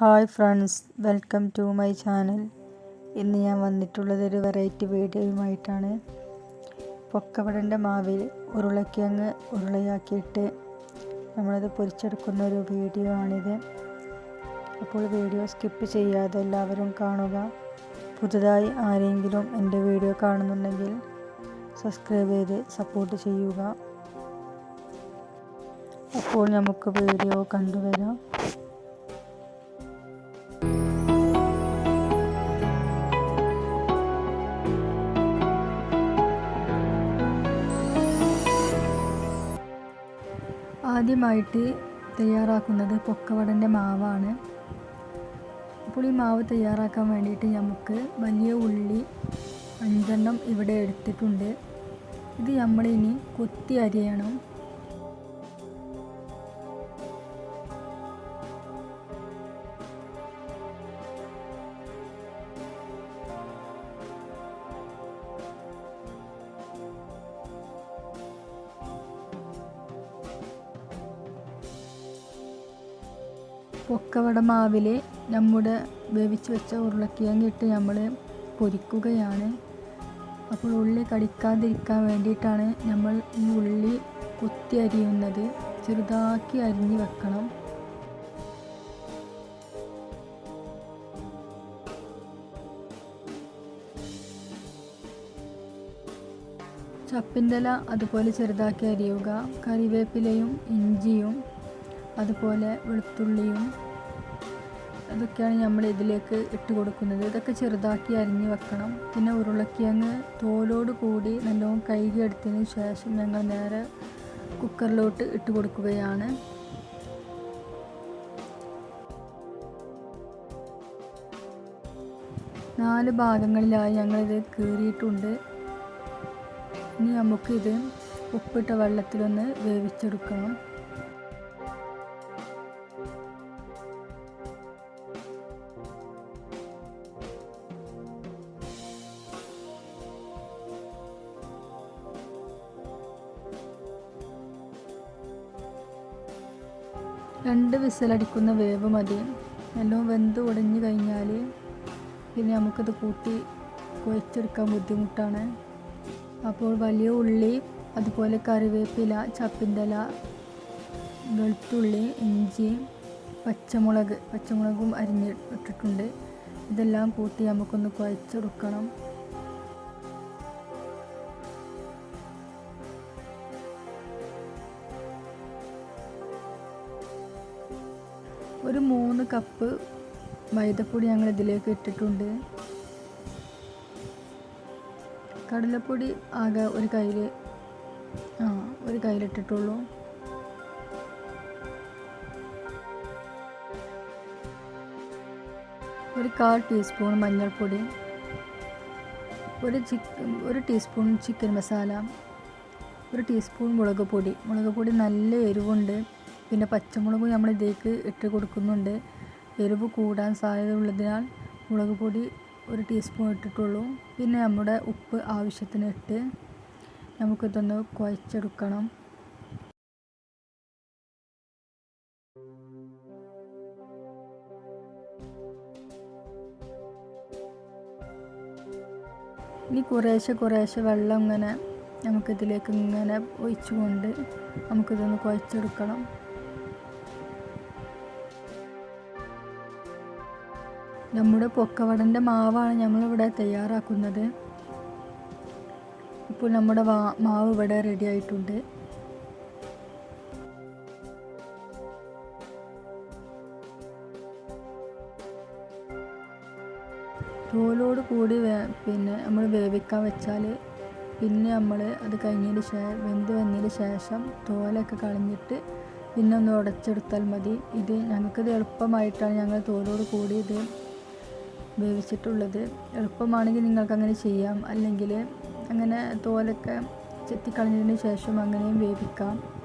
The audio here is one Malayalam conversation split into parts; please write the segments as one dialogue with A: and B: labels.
A: Hi friends welcome to my channel. ഇന്ന് ഞാൻ വന്നിട്ടുള്ളത് ഒരു വെറൈറ്റി വീഡിയോയുമായിട്ടാണ്. പൊക്കവടന്റെ മാവിൽ ഉരുളക്കിഴങ്ങ് ഉരുളയാക്കിയിട്ട് നമ്മളത് പൊരിച്ചെടുക്കുന്ന ഒരു വീഡിയോ ആണിത് അപ്പോൾ വീഡിയോ സ്കിപ്പ് ചെയ്യാതെ എല്ലാവരും കാണുക. പുതുതായി ആരെങ്കിലും എന്റെ വീഡിയോ കാണുന്നുണ്ടെങ്കിൽ സബ്സ്ക്രൈബ് ചെയ്ത് സപ്പോർട്ട് ചെയ്യുക. അപ്പോൾ നമുക്ക് വീഡിയോ കണ്ടുവരാം. ആദ്യമായിട്ട് തയ്യാറാക്കുന്നത് പൊക്കവടന്റെ മാവാണ്. അപ്പോൾ ഈ മാവ് തയ്യാറാക്കാൻ വേണ്ടിയിട്ട് നമുക്ക് വലിയ ഉള്ളി അഞ്ചെണ്ണം ഇവിടെ എടുത്തിട്ടുണ്ട്. ഇത് നമ്മളിനി കൊത്തി അരിയണം. പൊക്കവട മാവിൽ നമ്മുടെ വേവിച്ച് വെച്ച ഉരുളക്കിഴങ്ങ് ഇട്ട് നമ്മൾ പൊരിക്കുകയാണ്. അപ്പോൾ ഉള്ളി കടിക്കാതിരിക്കാൻ വേണ്ടിയിട്ടാണ് നമ്മൾ ഈ ഉള്ളി കുത്തി അരിയുന്നത്. ചെറുതാക്കി അരിഞ്ഞ് വെക്കണം. ചപ്പിന്റെ അതുപോലെ ചെറുതാക്കി അരിയുക. കറിവേപ്പിലയും ഇഞ്ചിയും അതുപോലെ വെളുത്തുള്ളിയും അതൊക്കെയാണ് നമ്മൾ ഇതിലേക്ക് ഇട്ട് കൊടുക്കുന്നത്. ഇതൊക്കെ ചെറുതാക്കി അരിഞ്ഞ് വെക്കണം. പിന്നെ ഉരുളക്കിഴങ്ങ് തോലോട് കൂടി നല്ലോണം കഴുകി എടുത്തതിന് ശേഷം ഞങ്ങൾ നേരെ കുക്കറിലോട്ട് ഇട്ട് കൊടുക്കുകയാണ്. നാല് ഭാഗങ്ങളിലായി ഞങ്ങളിത് കീറിയിട്ടുണ്ട്. ഇനി നമുക്കിത് ഉപ്പിട്ട വെള്ളത്തിലൊന്ന് വേവിച്ചെടുക്കണം. രണ്ട് വിസിലടിക്കുന്ന വേവ് മതി. എല്ലാം വെന്ത് ഉടഞ്ഞു കഴിഞ്ഞാൽ പിന്നെ നമുക്കത് കൂട്ടി കുഴച്ചെടുക്കാൻ ബുദ്ധിമുട്ടാണ്. അപ്പോൾ വലിയ ഉള്ളി അതുപോലെ കറിവേപ്പില ചപ്പിന്റെ ഇല വെളുത്തുള്ളി ഇഞ്ചി പച്ചമുളക് പച്ചമുളകും അരിഞ്ഞ് ഇട്ടിട്ടുണ്ട്. ഇതെല്ലാം കൂട്ടി നമുക്കൊന്ന് കുഴച്ചെടുക്കണം. ഒരു മൂന്ന് കപ്പ് മൈദപ്പൊടി ഞങ്ങൾ ഇതിലേക്ക് ഇട്ടിട്ടുണ്ട്. കടലപ്പൊടി ആകെ ഒരു കയ്യിൽ ആ ഒരു കയ്യിലിട്ടിട്ടുള്ളൂ. ഒരു കാൽ ടീസ്പൂൺ മഞ്ഞൾപ്പൊടി ഒരു ചിക്കൻ ഒരു ടീസ്പൂൺ ചിക്കൻ മസാല ഒരു ടീസ്പൂൺ മുളക് പൊടി. മുളക് പൊടി നല്ല എരിവുണ്ട്. പിന്നെ പച്ചമുളക് നമ്മൾ ഇതിലേക്ക് ഇട്ട് കൊടുക്കുന്നുണ്ട്. എരിവ് കൂടാൻ സാധ്യത ഉള്ളതിനാൽ മുളക് പൊടി ഒരു ടീസ്പൂൺ ഇട്ടിട്ടുള്ളൂ. പിന്നെ നമ്മുടെ ഉപ്പ് ആവശ്യത്തിന് ഇട്ട് നമുക്കിതൊന്ന് കുഴച്ചെടുക്കണം. ഇനി കുറേശ്ശെ കുറേശ്ശെ വെള്ളം ഇങ്ങനെ നമുക്കിതിലേക്ക് ഇങ്ങനെ ഒഴിച്ചുകൊണ്ട് നമുക്കിതൊന്ന് കുഴച്ചെടുക്കണം. നമ്മുടെ പൊക്കവടന്റെ മാവാണ് നമ്മളിവിടെ തയ്യാറാക്കുന്നത്. ഇപ്പോൾ നമ്മുടെ മാവ് ഇവിടെ റെഡി ആയിട്ടുണ്ട്. തോലോട് കൂടി പിന്നെ നമ്മൾ വേവിക്കാൻ വെച്ചാൽ പിന്നെ നമ്മൾ അത് കഴിഞ്ഞതിന് ശേഷം വെന്ത് വന്നതിന് ശേഷം തോലൊക്കെ കളഞ്ഞിട്ട് പിന്നെ ഒന്ന് ഉടച്ചെടുത്താൽ മതി. ഇത് ഞങ്ങൾക്കിത് എളുപ്പമായിട്ടാണ് ഞങ്ങൾ തോലോട് കൂടി ഇത് വേവിച്ചിട്ടുള്ളത് എളുപ്പമാണെങ്കിൽ നിങ്ങൾക്ക് അങ്ങനെ ചെയ്യാം. അല്ലെങ്കിൽ അങ്ങനെ തോലൊക്കെ ചെത്തിക്കളഞ്ഞതിന് ശേഷം അങ്ങനെയും വേവിക്കാം.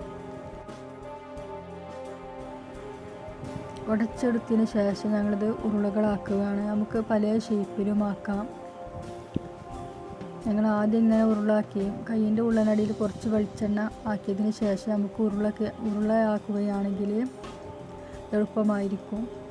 A: ഉടച്ചെടുത്തതിന് ശേഷം ഞങ്ങളിത് ഉരുളകളാക്കുകയാണ്. നമുക്ക് പല ഷേപ്പിലും ആക്കാം. ഞങ്ങൾ ആദ്യം ഇങ്ങനെ ഉരുളാക്കി കയ്യിന്റെ ഉള്ളനടിയിൽ കുറച്ച് വെളിച്ചെണ്ണ ആക്കിയതിന് ശേഷം നമുക്ക് ഉരുളക്ക് ഉരുളയാക്കുകയാണെങ്കിൽ എളുപ്പമായിരിക്കും.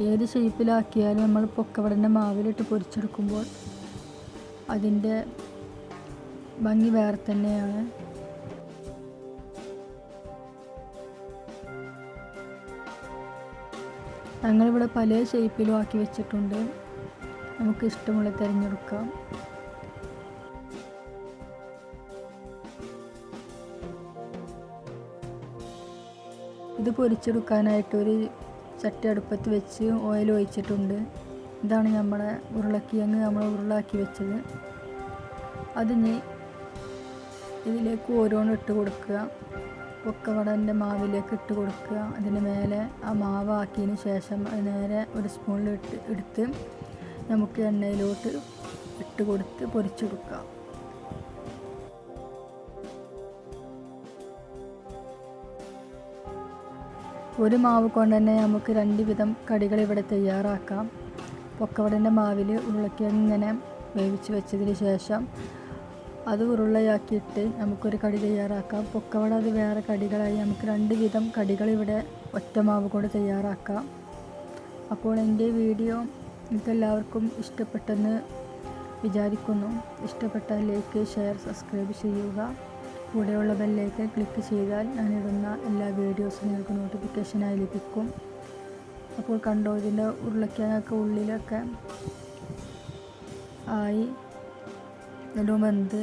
A: ഏത് ഷേപ്പിലാക്കിയാലും നമ്മൾ പൊക്കവടന്റെ മാവിലിട്ട് പൊരിച്ചെടുക്കുമ്പോൾ അതിന്റെ ഭംഗി വേറെ തന്നെയാണ്. ഞങ്ങളിവിടെ പല ഷേപ്പിലും ആക്കി വെച്ചിട്ടുണ്ട്. നമുക്ക് ഇഷ്ടമുള്ള തിരഞ്ഞെടുക്കാം. ഇത് പൊരിച്ചെടുക്കാനായിട്ട് ഒരു ചട്ടി അടുപ്പത്ത് വെച്ച് ഓയിൽ ഒഴിച്ചിട്ടുണ്ട്. ഇതാണ് നമ്മുടെ ഉരുളക്കിഴങ്ങ് നമ്മൾ ഉരുളാക്കി വെച്ചത്. അതിന് ഇതിലേക്ക് ഓരോന്നും ഇട്ട് കൊടുക്കുക. പൊക്കവടന്റെ മാവിലേക്ക് ഇട്ട് കൊടുക്കുക. അതിന് മേലെ ആ മാവ് ആക്കിയതിന് ശേഷം നേരെ ഒരു സ്പൂണിൽ ഇട്ട് എടുത്ത് നമുക്ക് എണ്ണയിലോട്ട് ഇട്ട് കൊടുത്ത് പൊരിച്ചെടുക്കുക ഒരു മാവ് കൊണ്ട് തന്നെ നമുക്ക് രണ്ട് വിധം കടികൾ ഇവിടെ തയ്യാറാക്കാം. പൊക്കവടന്റെ മാവിൽ ഉരുളക്കിഴങ്ങ് ഇങ്ങനെ വേവിച്ച് വെച്ചതിന് ശേഷം അത് ഉരുളയാക്കിയിട്ട് നമുക്കൊരു കടി തയ്യാറാക്കാം. പൊക്കവട അത് വേറെ കടികളായി നമുക്ക് രണ്ട് വിധം കടികൾ ഇവിടെ ഒറ്റ മാവ് കൊണ്ട് തയ്യാറാക്കാം. അപ്പോൾ എന്റെ വീഡിയോ ഇതെല്ലാവർക്കും ഇഷ്ടപ്പെട്ടെന്ന് വിചാരിക്കുന്നു. ഇഷ്ടപ്പെട്ടാൽ ലൈക്ക് ഷെയർ സബ്സ്ക്രൈബ് ചെയ്യുക. കൂടെയുള്ള ബെല്ലേക്ക് ക്ലിക്ക് ചെയ്താൽ ഞാനിടുന്ന എല്ലാ വീഡിയോസും നിങ്ങൾക്ക് നോട്ടിഫിക്കേഷനായി ലഭിക്കും. അപ്പോൾ കണ്ടോ ഇതിന്റെ ഉരുളക്കിഴങ്ങൊക്കെ ഉള്ളിലൊക്കെ ആയി. നല്ലോണം വെന്ത്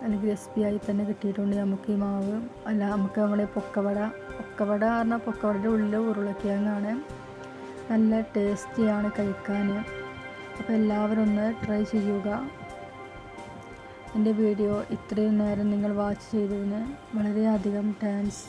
A: നല്ല ക്രിസ്പി ആയി തന്നെ കിട്ടിയിട്ടുണ്ട് നമുക്ക് ഈ മാവ്. അല്ല നമുക്ക് നമ്മുടെ പൊക്കവട. പൊക്കവട പറഞ്ഞാൽ പൊക്കവടയുടെ ഉള്ളിൽ ഉരുളക്കിഴങ്ങാണ്. നല്ല ടേസ്റ്റിയാണ് കഴിക്കാൻ. അപ്പോൾ എല്ലാവരും ഒന്ന് ട്രൈ ചെയ്യുക. എന്റെ വീഡിയോ ഇത്രയും നേരം നിങ്ങൾ വാച്ച് ചെയ്തതിന് വളരെയധികം താങ്ക്സ്